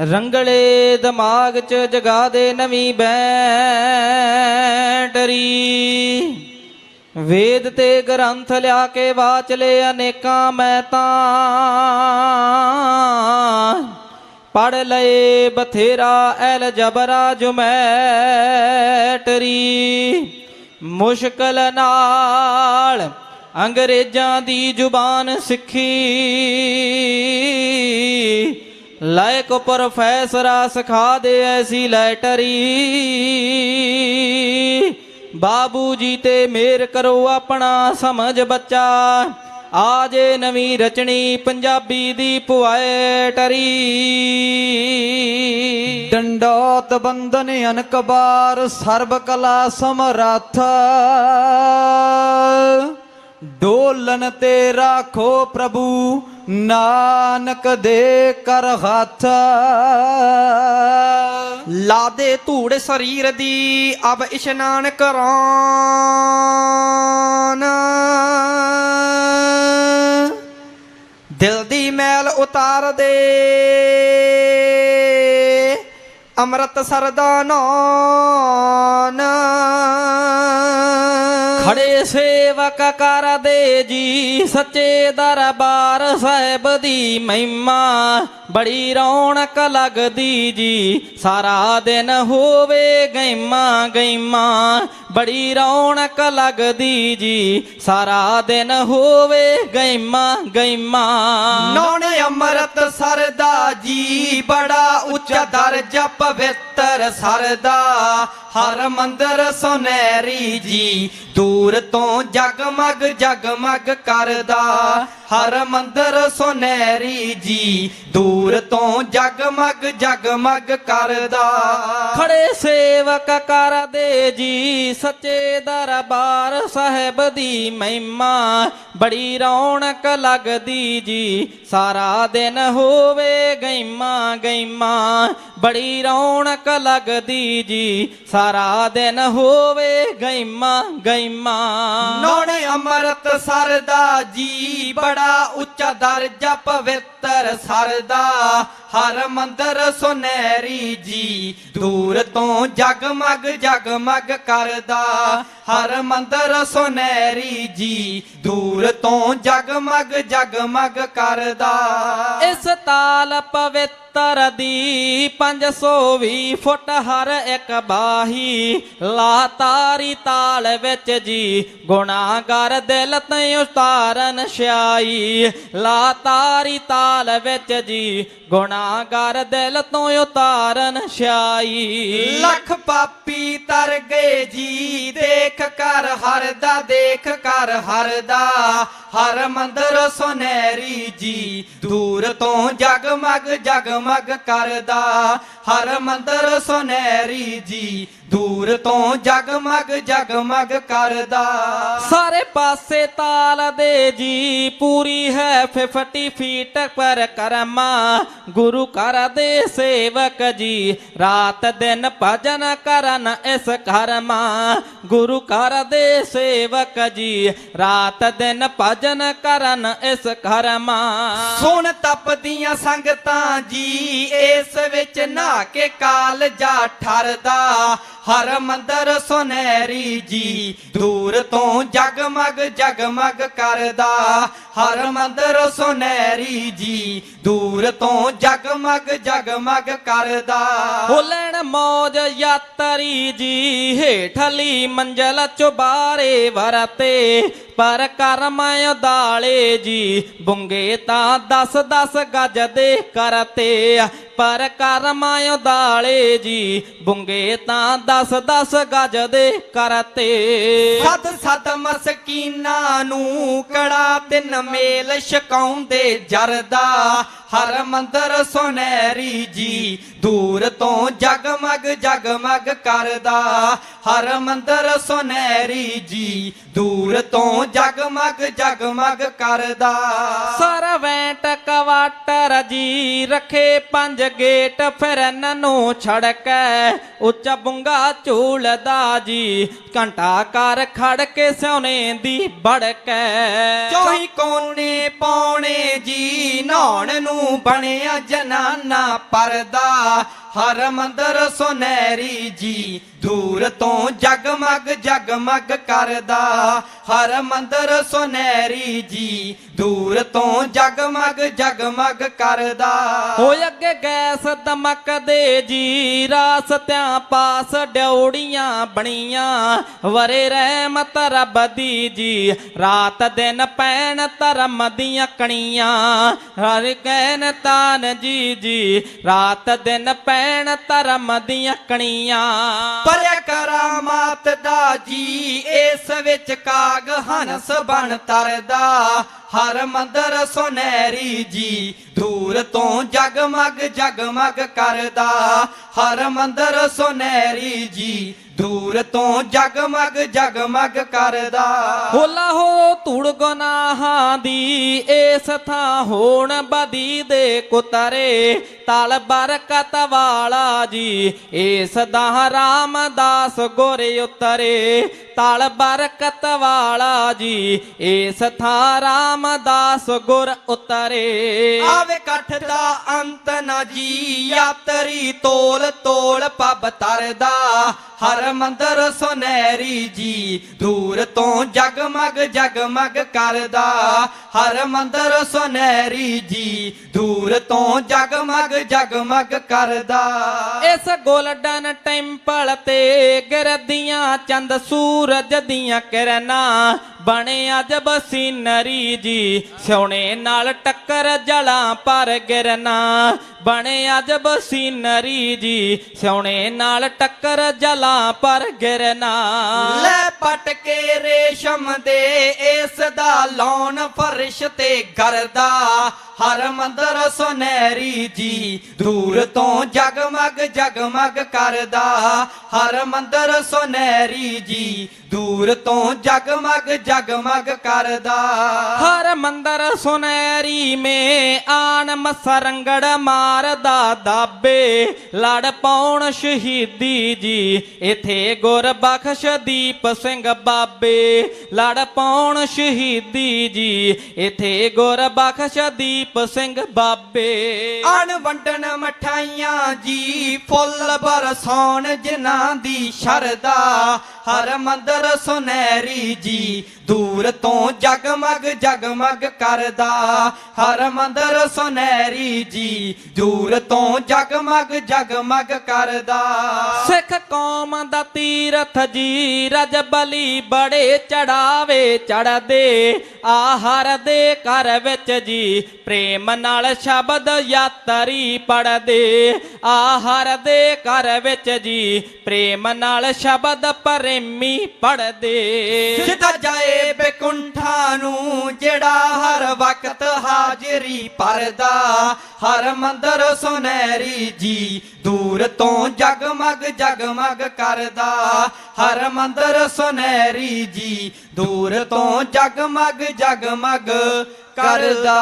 ਰੰਗਲੇ ਦਿਮਾਗ 'ਚ ਜਗਾ ਦੇ ਨਵੀਂ ਬੈਟਰੀ। ਵੇਦ ਤੇ ਗ੍ਰੰਥ ਲਿਆ ਕੇ ਵਾਚ ਲਏ ਅਨੇਕਾਂ ਮੈਂ ਤਾਂ ਪੜ ਲਏ ਬਥੇਰਾ ਐਲ ਜਬਰਾ ਜੁਮੈਟਰੀ। ਮੁਸ਼ਕਲ ਨਾਲ ਅੰਗਰੇਜ਼ਾਂ ਦੀ ਜ਼ੁਬਾਨ ਸਿੱਖੀ। ਲਾਇਕ ਪ੍ਰੋਫੈਸਰਾ ਸਿਖਾ ਦੇ ਐਸੀ ਲੈਟਰੀ। ਬਾਬੂ ਜੀ ਤੇ ਮੇਰ ਕਰੋ ਆਪਣਾ ਸਮਝ ਬੱਚਾ। ਆਜੇ ਨਵੀਂ ਰਚਣੀ ਪੰਜਾਬੀ ਦੀ ਪੁਆਇਟਰੀ। ਡੰਡੋਤ ਬੰਦਨ ਅਨਕਬਾਰ ਸਰਬ ਕਲਾ ਸਮਰੱਥ। ਡੋਲਨ ਤੇ ਰਾਖੋ ਪ੍ਰਭੂ ਨਾਨਕ ਦੇ ਕਰ ਹੱਥ। ਲਾ ਦੇ ਧੂੜ ਸਰੀਰ ਦੀ ਅਬ ਇਸ਼ਨਾਨ ਕਰਾਨ ਦਿਲ ਦੀ ਮੈਲ ਉਤਾਰ ਦੇ। ਅੰਮ੍ਰਿਤ ਸਰਦਾ ਨਾਨ ਖੜੇ ਸੇਵਕ ਕਰ ਦੇ ਜੀ, ਸੱਚੇ ਦਰਬਾਰ ਸਾਹਿਬ ਦੀ ਮਹਿਮਾ। ਬੜੀ ਰੌਣਕ ਲੱਗਦੀ ਜੀ, ਸਾਰਾ ਦਿਨ ਹੋਵੇ ਗੈਮਾ ਗੈਮਾ ਬੜੀ ਰੌਣਕ ਲੱਗਦੀ ਜੀ, ਸਾਰਾ ਦਿਨ ਹੋਵੇ ਗੈਮਾ ਗੈਮਾ ਨੌਣ ਅੰਮ੍ਰਿਤ ਸਰਦਾ ਜੀ, ਬੜਾ ਉੱਚਾ ਦਰਜਾ ਪਵਿੱਤਰ ਸਰਦਾ। ਹਰ ਮੰਦਰ ਸੁਨਹਿਰੀ ਜੀ, ਦੂਰ ਤੋਂ ਜਗਮਗ ਜਗਮਗ ਕਰਦਾ। ਹਰ ਮੰਦਰ ਸੁਨਹਿਰੀ ਜੀ, ਦੂਰ ਤੋਂ ਜਗਮਗ ਜਗਮਗ ਕਰਦਾ। ਖੜੇ ਸੇਵਕ ਕਰਦੇ ਜੀ, ਸੱਚੇ ਦਰਬਾਰ ਸਾਹਿਬ ਦੀ ਮਹਿਮਾ। ਬੜੀ ਰੌਣਕ ਲੱਗਦੀ ਜੀ, ਸਾਰਾ ਦਿਨ ਹੋਵੇ ਗਈਮਾ ਗਈਮਾ ਬੜੀ ਰੌਣਕ ਲੱਗਦੀ ਜੀ, ਸਾਰਾ ਦਿਨ ਹੋਵੇ ਗਈਮਾ ਗਈਮਾ ਨੌਣ ਅੰਮ੍ਰਿਤ ਸਰਦਾ, ਜੀ ਬੜਾ ਉੱਚਾ ਦਰਜਾ ਪਵਿੱਤਰ ਸਰਦਾ। ਹਰ ਮੰਦਰ ਸੁਨਹਿਰੀ ਜੀ, ਦੂਰ ਤੋਂ ਜਗਮਗ ਜਗਮਗ ਕਰਦਾ। ਹਰ ਮੰਦਰ ਸੁਨਹਿਰੀ ਜੀ, ਦੂਰ ਤੋਂ ਜਗਮਗ ਜਗਮਗ ਕਰਦਾ। ਇਸ ਤਾਲ ਪਵਿੱਤਰ ਦੀ 520 ਫੁੱਟ ਹਰ ਇੱਕ ਬਾਹੀ। ਲਾ ਤਾਰੀ ਤਾਲ ਵਿੱਚ ਜੀ, ਗੁਨਾਹਗਰ ਦਿਲ ਤੇ ਉਤਾਰਨ ਛਾਈ ਲਾ ਤਾਰੀ ਤਾਲ ਵਿੱਚ ਜੀ, ਗੁਨਾਹਗਰ ਦਿਲ ਤੋਂ ਉਤਾਰਨ ਛਾਈ ਲੱਖ ਪਾਪੀ ਤਰ ਗਏ ਜੀ, ਦੇਖ ਕਰ ਹਰ ਦਾ, ਦੇਖ ਕਰ ਹਰ ਦਾ। ਹਰ ਮੰਦਰ ਸੁਨਹਿਰੀ ਜੀ, ਦੂਰ ਤੋਂ ਜਗਮਗ ਮਗ ਕਰਦਾ ਹਰ ਮੰਦਰ ਸੁਨਹਿਰੀ ਜੀ ਦੂਰ ਤੋਂ ਜਗਮਗ ਜਗਮਗ ਕਰਦਾ। ਸਾਰੇ ਪਾਸੇ ਤਾਲ ਦੇ ਜੀ ਪੂਰੀ ਹੈ 50 ਫੀਟ ਪਰ ਕਰਮਾ। ਗੁਰੂ ਘਰ ਦੇ ਸੇਵਕ ਜੀ ਰਾਤ ਦਿਨ ਭਜਨ ਕਰਨ ਇਸ ਕਰਮਾ। ਗੁਰੂ ਘਰ ਦੇ ਸੇਵਕ ਜੀ ਰਾਤ ਦਿਨ ਭਜਨ ਕਰਨ ਇਸ ਕਰਮਾ। ਸੁਣ ਤਪਦੀਆਂ ਸੰਗਤਾਂ ਜੀ ਇਸ ਵਿੱਚ ਨਹਾ ਕੇ ਕਾਲ ਜਾ ਠਰਦਾ। ਹਰ ਮੰਦਰ ਸੁਨਹਿਰੀ ਜੀ, ਦੂਰ ਤੋਂ ਜਗਮਗ ਜਗਮਗ ਕਰਦਾ। ਹਰ ਮੰਦਰ ਸੁਨਹਿਰੀ ਜੀ, ਦੂਰ ਤੋਂ ਜਗਮਗ ਜਗਮਗ ਕਰਦਾ। ਹੋ ਲੈਣ ਮੌਜ ਯਾਤਰੀ ਜੀ, ਹੇਠਲੀ ਮੰਜ਼ਲ ਚੁਬਾਰੇ ਵਰਤੇ। ਪਰ ਕਰਮ ਉਦਾਲੇ ਜੀ। ਬੁੰਗੇ ਤਾਂ 10 10 ਗਜ ਦੇ ਕਰਤੇ ਪਰ ਕਰਮ ਉਦਾਲੇ ਜੀ। ਬੁੰਗੇ ਤਾਂ 10 10 ਗਜ ਦੇ ਕਰਤੇ ਸਦ ਸਦ ਮਸਕੀਨਾ ਨੂੰ ਕੜਾ ਤਿੰਨ ਮੇਲ ਛਕਾਉਂਦੇ ਜਰਦਾ। ਹਰ ਮੰਦਰ ਸੁਨਹਿਰੀ ਜੀ। ਦੂਰ ਤੋਂ ਜਗਮਗ ਜਗਮਗ ਕਰਦਾ। ਹਰ ਮੰਦਰ ਸੁਨਹਿਰੀ ਜੀ। ਦੂਰ ਤੋਂ ਜਗਮਗ ਜਗਮਗ ਕਰਦਾ। ਸਰਵੈਂਟ ਕਵਾਟਰ ਜੀ ਰੱਖੇ ਪੰਜ ਗੇਟ ਫਿਰਨ ਨੂੰ ਛੜਕੈ ਉੱਚਾ ਬੁੰਗਾ ਝੂਲਦਾ ਜੀ ਘੰਟਾ ਕਰ ਖੜ ਕੇ ਸੋਨੇ ਦੀ ਬੜਕੈ ਚੌਹੀ ਕੋਨੇ ਪੌਣੇ ਜੀ ਨਹਾਉਣ ਨੂੰ ਬਣਿਆ ਜਨਾਨਾ ਪਰਦਾ। ਹਰ ਮੰਦਰ ਸੁਨਹਿਰੀ ਜੀ ਦੂਰ ਤੋਂ ਜਗਮਗ ਜਗਮਗ ਕਰਦਾ। ਹਰ ਮੰਦਰ ਸੁਨਹਿਰੀ ਜੀ ਦੂਰ ਤੋਂ ਜਗਮਗ ਜਗਮਗ ਕਰਦਾ। ਹੋਏ ਅੱਗੇ ਗੈਸ ਦਮਕਦੇ ਜੀ ਰਾਸ ਤਿਆਂ ਪਾਸ ਡਿਉੜੀਆਂ ਬਣੀਆਂ। ਵਰੇ ਰਹਿਮਤ ਰੱਬ ਦੀ ਜੀ ਰਾਤ ਦਿਨ ਪੈਣ ਧਰਮ ਦੀਆਂ ਕਣੀਆਂ। ਹਰ ਕਹਿਨ ਤਾਨ ਜੀ ਜੀ ਰਾਤ ਦਿਨ ਪੈਣ ਧਰਮ ਦੀਆਂ ਕਣੀਆਂ। ਪਰਿਆ ਕਰਾਮਾਤ ਦਾ ਜੀ ਇਸ ਵਿੱਚ ਕਾਗ ਹੰਸ ਬਣ ਤਰਦਾ। ਹਰ ਮੰਦਰ ਸੁਨਹਿਰੀ ਜੀ ਦੂਰ ਤੋਂ ਜਗਮਗ ਜਗਮਗ ਕਰਦਾ ਹਰ ਮੰਦਰ ਸੁਨਹਿਰੀ ਜੀ ਦੂਰ ਤੋਂ ਜਗਮਗ ਜਗਮਗ ਕਰਦਾ। ਹੋਲਾ ਹੋ ਧੂੜ ਗੁਨਾਹਾਂ ਦੀ ਇਸ ਥਾਂ ਹੋਣ ਬਦੀ ਦੇ ਕੁਤਰੇ ਤਲ ਬਰਕਤ ਵਾਲਾ ਜੀ ਇਸ ਦਾ ਰਾਮਦਾਸ ਗੋਰੇ ਉਤਰੇ ਤਲ ਬਰਕਤ ਵਾਲਾ ਜੀ ਇਸ ਥਾਂ ਰਾਮਦਾਸ ਗੁਰ ਉਤਰੇ। ਆਵੇ ਇਕੱਠ ਦਾ ਅੰਤ ਨਾ ਜੀ। ਯਾਤਰੀ ਤੋਲ ਤੋਲ ਪਬ ਤਰਦਾ। ਹਰ ਮੰਦਰ ਸੁਨਹਿਰੀ ਜੀ। ਦੂਰ ਤੋਂ ਜਗਮਗ ਜਗਮਗ ਕਰਦਾ। ਹਰ ਮੰਦਰ ਸੁਨਹਿਰੀ ਜੀ। ਦੂਰ ਤੋਂ ਜਗਮਗ ਜਗਮਗ ਕਰਦਾ। ਇਸ ਗੋਲਡਨ ਟੈਂਪਲ ਤੇ ਗਿਰਦੀਆਂ ਚੰਦ ਸੂਰਜ ਦੀਆਂ ਕਿਰਨਾਂ ਬਣੇ ਅਜਬ ਸੀਨਰੀ ਜੀ। ਸੋਹਣੇ ਨਾਲ ਟੱਕਰ ਜਲਾਂ ਪਰ ਗਿਰਨਾ ਬਣੇ ਅਜਬ ਸੀਨਰੀ ਜੀ ਸੋਹਣੇ ਨਾਲ ਟੱਕਰ ਜਲਾਂ ਪਰ ਗਿਰਨਾ। ਲੈ ਪਟ ਕੇ ਰੇਸ਼ਮ ਦੇ ਇਸ ਦਾ ਲੌਣ ਫਰਸ਼ ਤੇ ਗਰਦਾ ਹਰ ਮੰਦਰ ਸੁਨਹਿਰੀ ਜੀ ਦੂਰ ਤੋਂ ਜਗਮਗ ਜਗਮਗ ਕਰਦਾ ਹਰ ਮੰਦਰ ਸੁਨਹਿਰੀ ਜੀ ਦੂਰ ਤੋਂ ਜਗਮਗ ਜਗਮਗ ਕਰਦਾ। ਹਰ ਮੰਦਰ ਸੁਨੈਰੀ ਮੇ ਆਣ ਮਸਰੰਗੜ ਮਾਰਦਾ ਦਾਬੇ, ਲੜ ਪਾਉਣ ਸ਼ਹੀਦੀ ਜੀ। ਇਥੇ ਗੁਰ ਬਖਸ਼ ਦੀਪ ਸਿੰਘ ਬਾਬੇ, ਲੜ ਪਾਉਣ ਸ਼ਹੀਦੀ ਜੀ। ਇਥੇ ਗੁਰ ਬਖਸ਼ ਦੀਪ ਸਿੰਘ ਬਾਬੇ। ਅਣ ਵੰਡਣ ਮਠਾਈਆਂ ਜੀ, ਫੁੱਲ ਬਰਸਾਉਣ ਜਿਨ੍ਹਾਂ ਦੀ ਸ਼ਰਦਾ ਹਰ ਮੰਦਰ ਸੁਨੈਰੀ ਜੀ ਦੂਰ ਤੋਂ ਜਗਮਗ ਜਗਮਗ ਕਰਦਾ, ਹਰ ਮੰਦਰ ਸੁਨਹਿਰੀ ਜੀ, ਦੂਰ ਤੋਂ ਜਗਮਗ ਜਗਮਗ ਕਰਦਾ। ਸਿੱਖ ਕੌਮ ਦਾ ਤੀਰਥ ਜੀ, ਰਜ ਬਲੀ ਬੜੇ ਚੜਾਵੇ ਚੜਦੇ, ਆਹਰ ਦੇ ਘਰ ਵਿੱਚ ਜੀ, ਪ੍ਰੇਮ ਨਾਲ ਸ਼ਬਦ ਯਾਤਰੀ ਪੜਦੇ ਆਹਰ ਦੇ ਘਰ ਵਿੱਚ ਜੀ, ਪ੍ਰੇਮ ਨਾਲ ਸ਼ਬਦ ਪ੍ਰੇਮੀ ਪੜਦੇ ਸਿੱਧਾ ਜਾਏ ਬੇਕੁੰਠਾ ਨੂੰ, ਜਿਹੜਾ ਹਰ ਵਕਤ ਹਾਜ਼ਰੀ ਪਰਦਾ ਹਰ ਮੰਦਰ ਸੁਨਹਿਰੀ ਜੀ, ਦੂਰ ਤੋਂ ਜਗਮਗ ਜਗਮਗ ਕਰਦਾ। ਹਰ ਮੰਦਰ ਸੁਨਹਿਰੀ ਜੀ, ਦੂਰ ਤੋਂ ਜਗਮਗ ਜਗਮਗ ਕਰਦਾ।